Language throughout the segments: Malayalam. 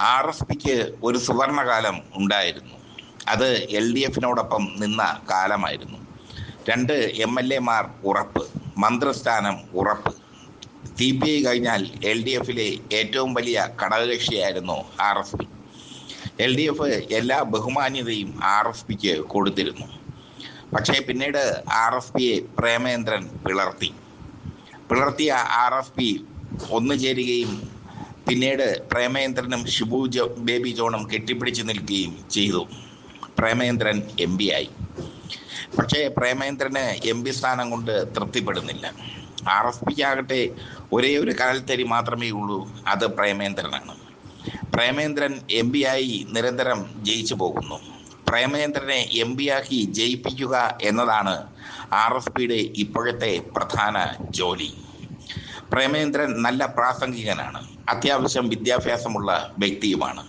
ആർ എസ് പിക്ക് ഒരു സുവർണകാലം ഉണ്ടായിരുന്നു. അത് എൽ ഡി എഫിനോടൊപ്പം നിന്ന കാലമായിരുന്നു. രണ്ട് എം എൽ എമാർ ഉറപ്പ് മന്ത്രിസ്ഥാനം ഉറപ്പ്. സി പി ഐ കഴിഞ്ഞാൽ എൽ ഡി എഫിലെ ഏറ്റവും വലിയ ഘടകകക്ഷിയായിരുന്നു R S P L D F എല്ലാ ബഹുമാന്യതയും ആർ എസ് പിക്ക് കൊടുത്തിരുന്നു. പക്ഷേ പിന്നീട് ആർ എസ് പിയെ പ്രേമേന്ദ്രൻ പിളർത്തി. പിളർത്തിയ ആർ എസ് പി ഒന്നു ചേരുകയും പിന്നീട് പ്രേമേന്ദ്രനും ഷിബു ജോ ബേബി ജോണും കെട്ടിപ്പിടിച്ച് നിൽക്കുകയും ചെയ്തു. പ്രേമേന്ദ്രൻ എം പി ആയി. പക്ഷേ പ്രേമേന്ദ്രന് എം പി സ്ഥാനം കൊണ്ട് തൃപ്തിപ്പെടുന്നില്ല. ആർ എസ് പിക്കാകട്ടെ ഒരേ ഒരു കാൽത്തരി മാത്രമേ ഉള്ളൂ അത് പ്രേമേന്ദ്രനാണ് പ്രേമേന്ദ്രൻ എം പി ആയി നിരന്തരം ജയിച്ചു പോകുന്നു. പ്രേമേന്ദ്രനെ എം പി ആക്കി ജയിപ്പിക്കുക എന്നതാണ് ആർ എസ് പിയുടെ ഇപ്പോഴത്തെ പ്രധാന ജോലി. പ്രേമേന്ദ്രൻ നല്ല പ്രാസംഗികനാണ്. അത്യാവശ്യം വിദ്യാഭ്യാസമുള്ള വ്യക്തിയുമാണ്.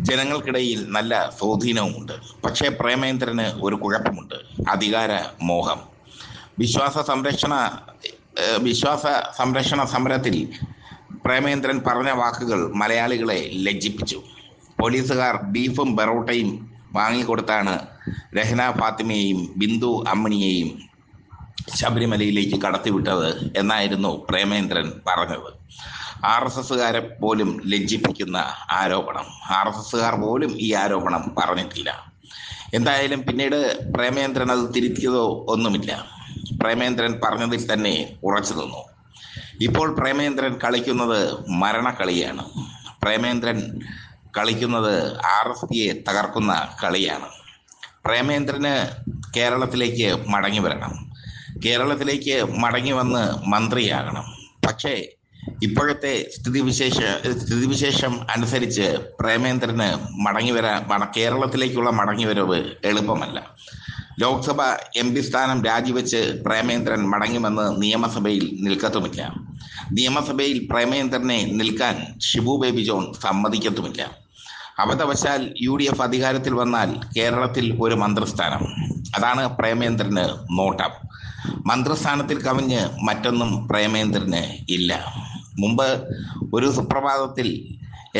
ജനങ്ങൾക്കിടയിൽ നല്ല സ്വാധീനവുമുണ്ട്. പക്ഷേ പ്രേമേന്ദ്രന് ഒരു കുഴപ്പമുണ്ട്. അധികാര മോഹം. വിശ്വാസ സംരക്ഷണ വിശ്വാസ സംരക്ഷണ സമരത്തിൽ പ്രേമേന്ദ്രൻ പറഞ്ഞ വാക്കുകൾ മലയാളികളെ ലജ്ജിപ്പിച്ചു. പോലീസുകാർ ബീഫും ബറോട്ടയും വാങ്ങിക്കൊടുത്താണ് രഹന ഫാത്തിമയെയും ബിന്ദു അമ്മിണിയെയും ശബരിമലയിലേക്ക് കടത്തിവിട്ടത് എന്നായിരുന്നു പ്രേമേന്ദ്രൻ പറഞ്ഞത്. ആർ എസ് എസുകാരെ പോലും ലജ്ജിപ്പിക്കുന്ന ആരോപണം. ആർ എസ് എസുകാർ പോലും ഈ ആരോപണം പറഞ്ഞിട്ടില്ല. എന്തായാലും പിന്നീട് പ്രേമേന്ദ്രൻ അത് തിരുത്തിയതോ ഒന്നുമില്ല. പ്രേമേന്ദ്രൻ പറഞ്ഞതിൽ തന്നെ ഉറച്ചു നിന്നു. ഇപ്പോൾ പ്രേമേന്ദ്രൻ കളിക്കുന്നത് മരണക്കളിയാണ് പ്രേമേന്ദ്രൻ കളിക്കുന്നത് ആർ എസ് പിയെ തകർക്കുന്ന കളിയാണ്. പ്രേമേന്ദ്രന് കേരളത്തിലേക്ക് മടങ്ങി വരണം. കേരളത്തിലേക്ക് മടങ്ങി വന്ന് മന്ത്രിയാകണം. പക്ഷേ ഇപ്പോഴത്തെ സ്ഥിതിവിശേഷ സ്ഥിതിവിശേഷം അനുസരിച്ച് പ്രേമേന്ദ്രന് മടങ്ങി വരാൻ കേരളത്തിലേക്കുള്ള മടങ്ങി വരവ് എളുപ്പമല്ല. ലോക്സഭ എം പി സ്ഥാനം രാജിവെച്ച് പ്രേമേന്ദ്രൻ മടങ്ങിവന്ന് നിയമസഭയിൽ നിൽക്കത്തുമില്ല. നിയമസഭയിൽ പ്രേമേന്ദ്രനെ നിൽക്കാൻ ഷിബു ബേബി ജോൺ സമ്മതിക്കത്തുമില്ല. അബദ്ധവശാൽ യു ഡി എഫ് അധികാരത്തിൽ വന്നാൽ കേരളത്തിൽ ഒരു മന്ത്രിസ്ഥാനം. അതാണ് പ്രേമേന്ദ്രന് നോട്ടം. മന്ത്രിസ്ഥാനത്തിൽ കവിഞ്ഞ് മറ്റൊന്നും പ്രേമേന്ദ്രന് ഇല്ല. മുമ്പ് ഒരു സുപ്രഭാതത്തിൽ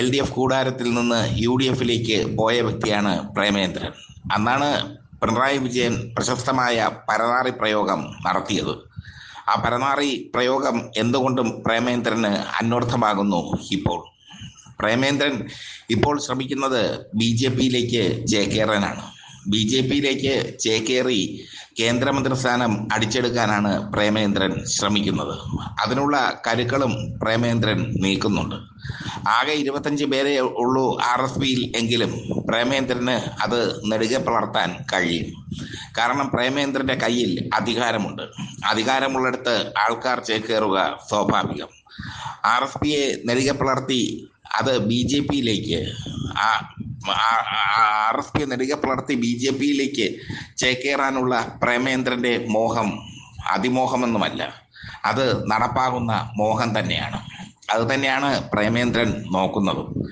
എൽ ഡി എഫ് കൂടാരത്തിൽ നിന്ന് യു ഡി എഫിലേക്ക് പോയ വ്യക്തിയാണ് പ്രേമേന്ദ്രൻ. അന്നാണ് പിണറായി വിജയൻ പ്രശസ്തമായ പരനാറി പ്രയോഗം നടത്തിയത്. ആ പരനാറി പ്രയോഗം എന്തുകൊണ്ടും പ്രേമേന്ദ്രന് അന്വർത്ഥമാകുന്നു ഇപ്പോൾ. പ്രേമേന്ദ്രൻ ഇപ്പോൾ ശ്രമിക്കുന്നത് ബി ജെ പിയിലേക്ക് ചേക്കേറാനാണ് ബി ജെ പിയിലേക്ക് ചേക്കേറി കേന്ദ്രമന്ത്രിസ്ഥാനം അടിച്ചെടുക്കാനാണ് പ്രേമേന്ദ്രൻ ശ്രമിക്കുന്നത്. അതിനുള്ള കരുക്കളും പ്രേമേന്ദ്രൻ നീക്കുന്നുണ്ട്. ആകെ ഇരുപത്തഞ്ച് പേരെ ഉള്ളൂ ആർ എസ് പിയിൽ എങ്കിലും പ്രേമേന്ദ്രന് അത് നെടുകെ വളർത്താൻ കഴിയും. കാരണം പ്രേമേന്ദ്രന്റെ കയ്യിൽ അധികാരമുണ്ട്. അധികാരമുള്ളിടത്ത് ആൾക്കാർ ചേക്കേറുക സ്വാഭാവികം. ആർ എസ് പിയെ നെടുകെ പുലർത്തി അത് ബി ജെ പിയിലേക്ക് ആർ എസ് പി നെടുക പുലർത്തി ബി ജെ പിയിലേക്ക് ചേക്കേറാനുള്ള പ്രേമേന്ദ്രന്റെ മോഹം അതിമോഹമൊന്നുമല്ല. അത് നടപ്പാകുന്ന മോഹം തന്നെയാണ്. അത് തന്നെയാണ് പ്രേമേന്ദ്രൻ നോക്കുന്നത്.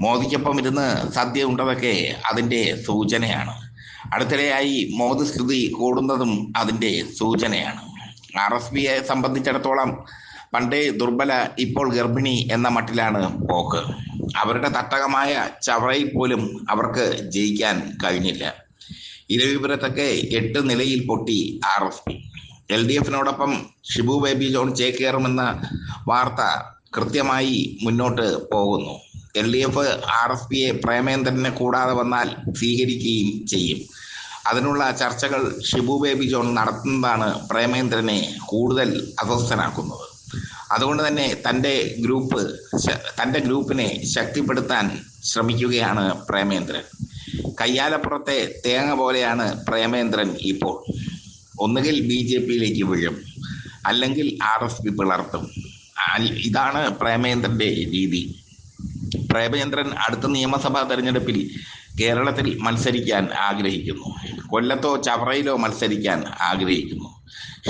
മോദിക്കൊപ്പം ഇരുന്ന് സദ്യ ഉണ്ടതൊക്കെ അതിന്റെ സൂചനയാണ്. അടുത്തിടെയായി മോദി സ്ഥിതി കൂടുന്നതും അതിന്റെ സൂചനയാണ്. ആർ എസ് പിയെ സംബന്ധിച്ചിടത്തോളം പണ്ടേ ദുർബല ഇപ്പോൾ ഗർഭിണി എന്ന മട്ടിലാണ് പോക്ക്. അവരുടെ തട്ടകമായ ചവറയിൽ പോലും അവർക്ക് ജയിക്കാൻ കഴിഞ്ഞില്ല. ഇരവിപുരത്തൊക്കെ എട്ട് നിലയിൽ പൊട്ടി R S P. L D എഫിനോടൊപ്പം Shibu Baby John ചേക്കേറുമെന്ന വാർത്ത കൃത്യമായി മുന്നോട്ട് പോകുന്നു. L D F R S പിയെ പ്രേമേന്ദ്രനെ കൂടാതെ വന്നാൽ സ്വീകരിക്കുകയും ചെയ്യും. അതിനുള്ള ചർച്ചകൾ ഷിബു ബേബി ജോൺ നടത്തുന്നതാണ് പ്രേമേന്ദ്രനെ കൂടുതൽ അസ്വസ്ഥനാക്കുന്നത്. അതുകൊണ്ട് തന്നെ തന്റെ ഗ്രൂപ്പ് തന്റെ ഗ്രൂപ്പിനെ ശക്തിപ്പെടുത്താൻ ശ്രമിക്കുകയാണ് പ്രേമേന്ദ്രൻ. കയ്യാലപ്പുറത്തെ തേങ്ങ പോലെയാണ് പ്രേമേന്ദ്രൻ ഇപ്പോൾ. ഒന്നുകിൽ ബി ജെ പിയിലേക്ക് വീഴും അല്ലെങ്കിൽ ആർ എസ് പി പിളർത്തും. ഇതാണ് പ്രേമേന്ദ്രന്റെ രീതി. പ്രേമേന്ദ്രൻ അടുത്ത നിയമസഭാ തെരഞ്ഞെടുപ്പിൽ കേരളത്തിൽ മത്സരിക്കാൻ ആഗ്രഹിക്കുന്നു. കൊല്ലത്തോ ചവറയിലോ മത്സരിക്കാൻ ആഗ്രഹിക്കുന്നു.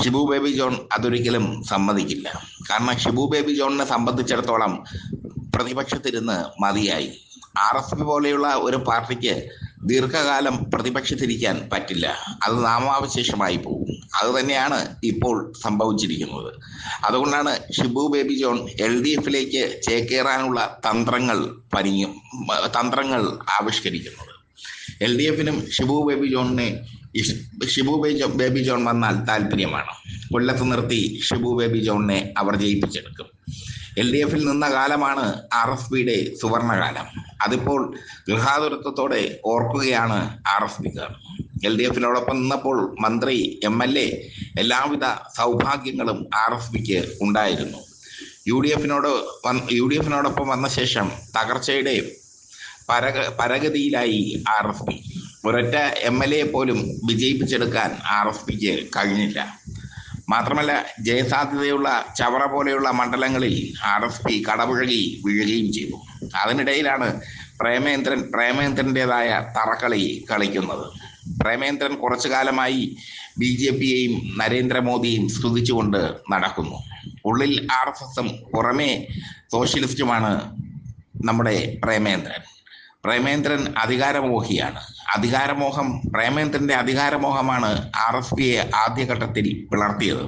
ഷിബു ബേബി ജോൺ അതൊരിക്കലും സമ്മതിക്കില്ല. കാരണം ഷിബു ബേബി ജോണിനെ സംബന്ധിച്ചിടത്തോളം പ്രതിപക്ഷത്തിരുന്ന് മതിയായി. ആർ എസ് പി പോലെയുള്ള ഒരു പാർട്ടിക്ക് ദീർഘകാലം പ്രതിപക്ഷത്തിരിക്കാൻ പറ്റില്ല. അത് നാമാവശേഷമായി പോകും. അത് തന്നെയാണ് ഇപ്പോൾ സംഭവിച്ചിരിക്കുന്നത്. അതുകൊണ്ടാണ് Shibu Baby John L D എഫിലേക്ക് ചേക്കേറാനുള്ള തന്ത്രങ്ങൾ പനിയും തന്ത്രങ്ങൾ ആവിഷ്കരിക്കുന്നത്. എൽ ഡി എഫിനും ഷിബു ബേബി ജോണിനെ ഷിബു ബേബി ജോൺ വന്നാൽ താല്പര്യമാണ് കൊല്ലത്ത് നിർത്തി ഷിബു ബേബി ജോണിനെ അവർ ജയിപ്പിച്ചെടുക്കും. എൽ ഡി എഫിൽ നിന്ന കാലമാണ് ആർ എസ് പിയുടെ സുവർണകാലം. അതിപ്പോൾ ഗൃഹാതുരത്വത്തോടെ ഓർക്കുകയാണ് ആർ എസ് പിക്കാർ എൽ ഡി എഫിനോടൊപ്പം നിന്നപ്പോൾ മന്ത്രി എം എൽ എ എല്ലാവിധ സൗഭാഗ്യങ്ങളും ആർ എസ് പിക്ക് ഉണ്ടായിരുന്നു. യു ഡി എഫിനോട് യു ഡി എഫിനോടൊപ്പം വന്ന ശേഷം തകർച്ചയുടെ പരഗ പരഗതിയിലായി ആർ എസ് പി ഒരൊറ്റ എം എൽ എ പോലും വിജയിപ്പിച്ചെടുക്കാൻ ആർ എസ് പിക്ക് കഴിഞ്ഞില്ല. മാത്രമല്ല ജയസാധ്യതയുള്ള ചവറ പോലെയുള്ള മണ്ഡലങ്ങളിൽ ആർ എസ് പി കടപുഴകി വീഴുകയും ചെയ്തു. അതിനിടയിലാണ് പ്രേമേന്ദ്രൻ പ്രേമേന്ദ്രന്റെതായ തറക്കളി കളിക്കുന്നത്. പ്രേമേന്ദ്രൻ കുറച്ചു കാലമായി ബി ജെ പിയെയും നരേന്ദ്രമോദിയും സ്തുതിച്ചുകൊണ്ട് നടക്കുന്നു. ഉള്ളിൽ ആർ എസ് എസും പുറമേ സോഷ്യലിസ്റ്റുമാണ് നമ്മുടെ പ്രേമേന്ദ്രൻ. പ്രേമേന്ദ്രൻ അധികാരമോഹിയാണ്. അധികാരമോഹം പ്രേമേന്ദ്രന്റെ അധികാരമോഹമാണ് ആർ എസ് പിയെ ആദ്യഘട്ടത്തിൽ പിളർത്തിയത്.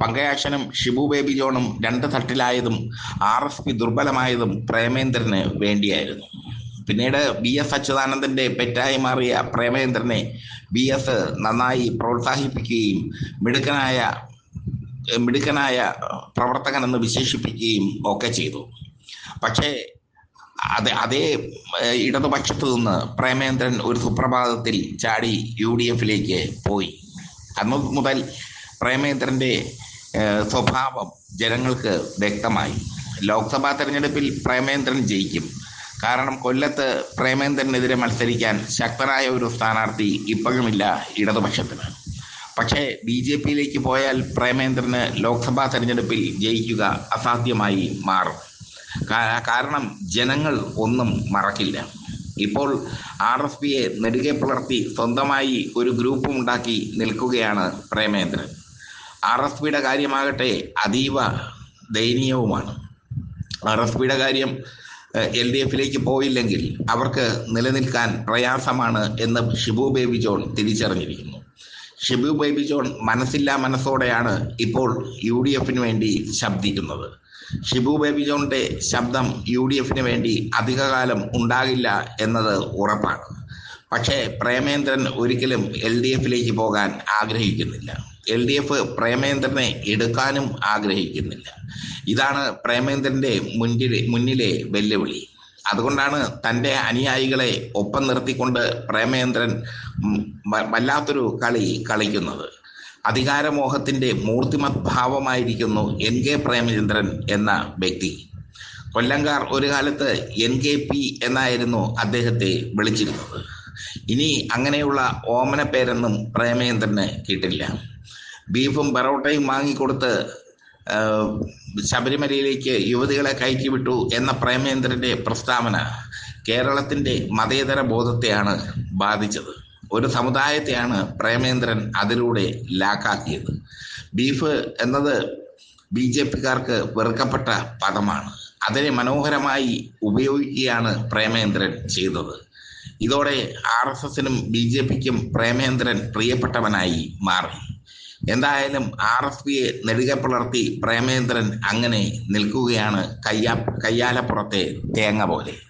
പങ്കയാക്ഷനും ഷിബു ബേബി ജോണും രണ്ട് തട്ടിലായതും ആർ എസ് പി ദുർബലമായതും പ്രേമേന്ദ്രന് വേണ്ടിയായിരുന്നു. പിന്നീട് ബി എസ് അച്യുതാനന്ദന്റെ പെറ്റായി മാറിയ പ്രേമേന്ദ്രനെ ബി എസ് നന്നായി പ്രോത്സാഹിപ്പിക്കുകയും മിടുക്കനായ മിടുക്കനായ പ്രവർത്തകനെന്ന് വിശേഷിപ്പിക്കുകയും ഒക്കെ ചെയ്തു. പക്ഷേ അതെ അതേ ഇടതുപക്ഷത്ത് നിന്ന് പ്രേമേന്ദ്രൻ ഒരു സുപ്രഭാതത്തിൽ ചാടി യു ഡി എഫിലേക്ക് പോയി. അന്ന് മുതൽ പ്രേമേന്ദ്രന്റെ സ്വഭാവം ജനങ്ങൾക്ക് വ്യക്തമായി. ലോക്സഭാ തെരഞ്ഞെടുപ്പിൽ പ്രേമേന്ദ്രൻ ജയിക്കും. കാരണം കൊല്ലത്ത് പ്രേമേന്ദ്രനെതിരെ മത്സരിക്കാൻ ശക്തനായ ഒരു സ്ഥാനാർത്ഥി ഇപ്പോഴുമില്ല ഇടതുപക്ഷത്തിന്. പക്ഷേ ബി ജെ പിയിലേക്ക് പോയാൽ പ്രേമേന്ദ്രന് ലോക്സഭാ തെരഞ്ഞെടുപ്പിൽ ജയിക്കുക അസാധ്യമായി മാറും. കാരണം ജനങ്ങൾ ഒന്നും മറക്കില്ല. ഇപ്പോൾ ആർ എസ് പിയെ നെടുകെ പുലർത്തി സ്വന്തമായി ഒരു ഗ്രൂപ്പ് ഉണ്ടാക്കി നിൽക്കുകയാണ് പ്രേമേന്ദ്രൻ. ആർ എസ് പിയുടെ കാര്യമാകട്ടെ അതീവ ദയനീയവുമാണ്. ആർ എസ് പിയുടെ കാര്യം എൽ ഡി എഫിലേക്ക് പോയില്ലെങ്കിൽ അവർക്ക് നിലനിൽക്കാൻ പ്രയാസമാണ് എന്ന് ഷിബു ബേബി ജോൺ തിരിച്ചറിഞ്ഞിരിക്കുന്നു. ഷിബു ബേബി ജോൺ മനസ്സില്ലാ മനസ്സോടെയാണ് ഇപ്പോൾ യു ഡി എഫിന് വേണ്ടി ശബ്ദിക്കുന്നത്. ഷിബു ബേബി ജോണിന്റെ ശബ്ദം യു ഡി എഫിന് വേണ്ടി അധികകാലം ഉണ്ടാകില്ല എന്നത് ഉറപ്പാണ്. പക്ഷേ പ്രേമേന്ദ്രൻ ഒരിക്കലും എൽ ഡി എഫിലേക്ക് പോകാൻ ആഗ്രഹിക്കുന്നില്ല. എൽ ഡി എഫ് പ്രേമേന്ദ്രനെ എടുക്കാനും ആഗ്രഹിക്കുന്നില്ല. ഇതാണ് പ്രേമേന്ദ്രന്റെ മുന്നിലെ മുന്നിലെ വെല്ലുവിളി. അതുകൊണ്ടാണ് തന്റെ അനുയായികളെ ഒപ്പം നിർത്തിക്കൊണ്ട് പ്രേമേന്ദ്രൻ വല്ലാത്തൊരു കളി കളിക്കുന്നത്. അധികാരമോഹത്തിന്റെ മൂർത്തിമത് ഭാവമായിരിക്കുന്നു എൻ കെ പ്രേമചന്ദ്രൻ എന്ന വ്യക്തി. കൊല്ലങ്കാർ ഒരു കാലത്ത് എൻ കെ പി എന്നായിരുന്നു അദ്ദേഹത്തെ വിളിച്ചിരുന്നത്. ഇനി അങ്ങനെയുള്ള ഓമന പേരൊന്നും പ്രേമചന്ദ്രന് കിട്ടില്ല. ബീഫും പെറോട്ടയും വാങ്ങിക്കൊടുത്ത് ശബരിമലയിലേക്ക് യുവതികളെ കയറ്റി വിട്ടു എന്ന പ്രേമേന്ദ്രന്റെ പ്രസ്താവന കേരളത്തിന്റെ മതേതര ബോധത്തെയാണ് ബാധിച്ചത്. ഒരു സമുദായത്തെയാണ് പ്രേമേന്ദ്രൻ അതിലൂടെ ലാക്കാക്കിയത്. ബീഫ് എന്നത് ബി ജെ പിക്കാർക്ക് വെറുക്കപ്പെട്ട പദമാണ്. അതിനെ മനോഹരമായി ഉപയോഗിക്കുകയാണ് പ്രേമേന്ദ്രൻ ചെയ്തത്. ഇതോടെ ആർ എസ് എസിനും ബി ജെ പിക്കും പ്രേമേന്ദ്രൻ പ്രിയപ്പെട്ടവനായി മാറി. എന്തായാലും ആർ എസ് പിയെ നെടുകെ പുലർത്തി പ്രേമേന്ദ്രൻ അങ്ങനെ നിൽക്കുകയാണ് കയ്യാ കയ്യാലപ്പുറത്തെ തേങ്ങ പോലെ.